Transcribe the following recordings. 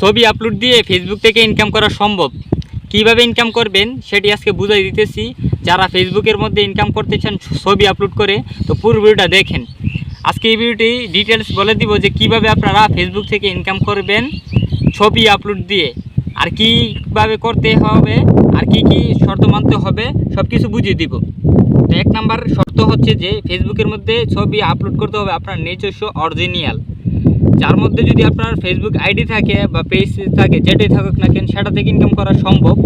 ছবি আপলোড দিয়ে ফেসবুক থেকে ইনকাম করা সম্ভব। কীভাবে ইনকাম করবেন সেটি আজকে বুঝাই দিতেছি। যারা ফেসবুকের মধ্যে ইনকাম করতে চান, ছবি আপলোড করে, তো পুরো ভিডিওটা দেখেন। আজকে এই ভিডিওটি ডিটেলস বলে দিব যে কীভাবে আপনারা ফেসবুক থেকে ইনকাম করবেন, ছবি আপলোড দিয়ে। আর কীভাবে করতে হবে, আর কি কি শর্ত মানতে হবে সব কিছু বুঝিয়ে দিব। তো এক নাম্বার শর্ত হচ্ছে যে ফেসবুকের মধ্যে ছবি আপলোড করতে হবে আপনার নিজস্ব অরিজিনাল যার মধ্যে যদি আপনার ফেসবুক আইডি থাকে বা পেজ থাকে, যেটাই থাকুক না কেন, সেটা থেকে ইনকাম করা সম্ভব।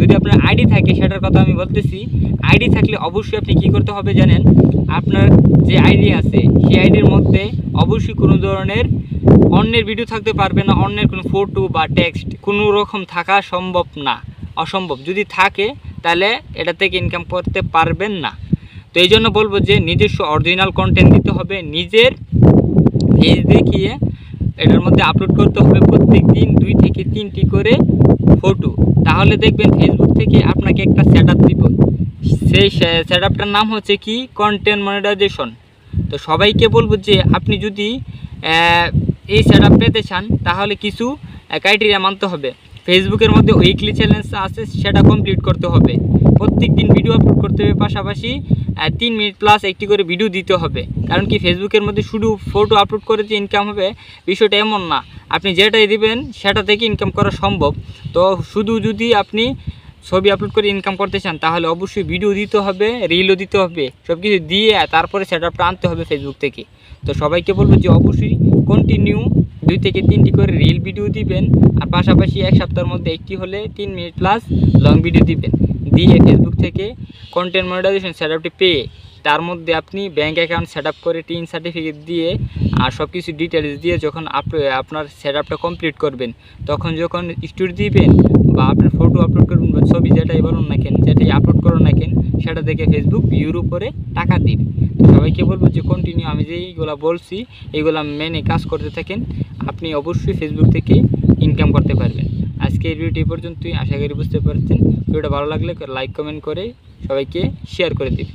যদি আপনার আইডি থাকে, সেটার কথা আমি বলতেছি। আইডি থাকলে অবশ্যই আপনি কি করতে হবে জানেন? আপনার যে আইডি আছে, সেই আইডির মধ্যে অবশ্যই কোনো ধরনের অন্যের ভিডিও থাকতে পারবে না, অন্যের কোনো ফটো বা টেক্সট কোনো রকম থাকা সম্ভব না, অসম্ভব। যদি থাকে, তাহলে এটা থেকে ইনকাম করতে পারবেন না। তো এই জন্য বলব যে নিজস্ব অরিজিনাল কন্টেন্ট দিতে হবে, নিজের পেজ দেখিয়ে এটার মধ্যে আপলোড করতে হবে প্রত্যেক দিন দুই থেকে তিনটি করে ফটো তাহলে দেখবেন ফেসবুক থেকে আপনাকে একটা সেট আপ দিব। সেই সেট আপটার নাম হচ্ছে কি? কন্টেন্ট মনিটাইজেশন তো সবাইকে বলব যে আপনি যদি এই সেট আপ পেতে চান, তাহলে কিছু ক্রাইটেরিয়া মানতে হবে। ফেসবুকের মধ্যে উইকলি চ্যালেঞ্জ আছে, সেটা কমপ্লিট করতে হবে। প্রত্যেক দিন ভিডিও আপলোড করতে হবে। পাশাপাশি তিন মিনিট প্লাস একটি করে ভিডিও দিতে হবে। কারণ কি ফেসবুকের মধ্যে শুধু ফটো আপলোড করে যে ইনকাম হবে, বিষয়টা এমন না। আপনি যেটাই দিবেন, সেটা থেকে ইনকাম করা সম্ভব। তো শুধু যদি আপনি ছবি আপলোড করে ইনকাম করতে চান, তাহলে অবশ্যই ভিডিও দিতে হবে রিলও দিতে হবে। সব কিছু দিয়ে তারপরে সেট আনতে হবে ফেসবুক থেকে। তো সবাইকে বলব যে অবশ্যই কন্টিনিউ দুই থেকে তিনটি করে রিল ভিডিও দিবেন। আর পাশাপাশি এক সপ্তাহের মধ্যে একটি হলে তিন মিনিট প্লাস লং ভিডিও দিবেন। দিয়ে ফেসবুক থেকে কন্টেন্ট মনিটাইজেশন সেট পেয়ে তার মধ্যে আপনি ব্যাঙ্ক অ্যাকাউন্ট সেট আপ করে টিন সার্টিফিকেট দিয়ে আর সব কিছু ডিটেলস দিয়ে যখন আপ- আপনার সেট আপটা কমপ্লিট করবেন, তখন যখন স্টোরি দিবেন বা আপনার ফটো আপলোড করবেন বা ছবি যেটাই বলুন না কেন, যেটাই আপলোড করুন না কেন, সেটা দেখে ফেসবুক ভিউর উপরে টাকা দিবে তো সবাইকে বলব যে কন্টিনিউ আমি যেইগুলো বলছি এইগুলো মেনে কাজ করতে থাকেন, আপনি অবশ্যই ফেসবুক থেকে ইনকাম করতে পারবেন। আজকে এই ভিডিওটি পর্যন্তই। আশা করি বুঝতে পারছেন। ভিডিওটা ভালো লাগলে লাইক, কমেন্ট করে সবাইকে শেয়ার করে দিন।